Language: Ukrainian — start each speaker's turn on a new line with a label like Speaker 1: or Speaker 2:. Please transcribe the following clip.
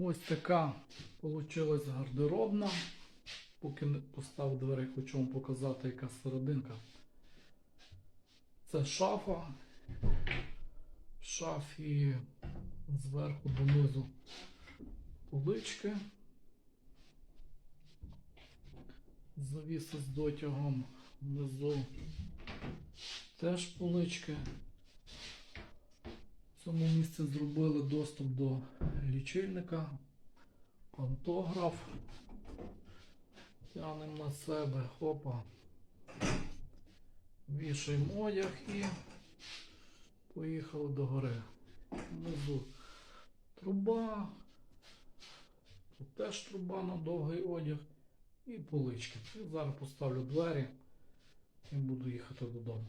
Speaker 1: Ось така получилась гардеробна. Поки не поставив двері, хочу вам показати, яка серединка. Це шафа. В шафі зверху донизу полички. Завіси з дотягом внизу теж полички. Цьому місці зробили доступ до лічильника, пантограф. Тянемо на себе, хопа. Вішаємо одяг і поїхали до гори. Внизу труба. Тут теж труба на довгий одяг і полички. Зараз поставлю двері і буду їхати додому.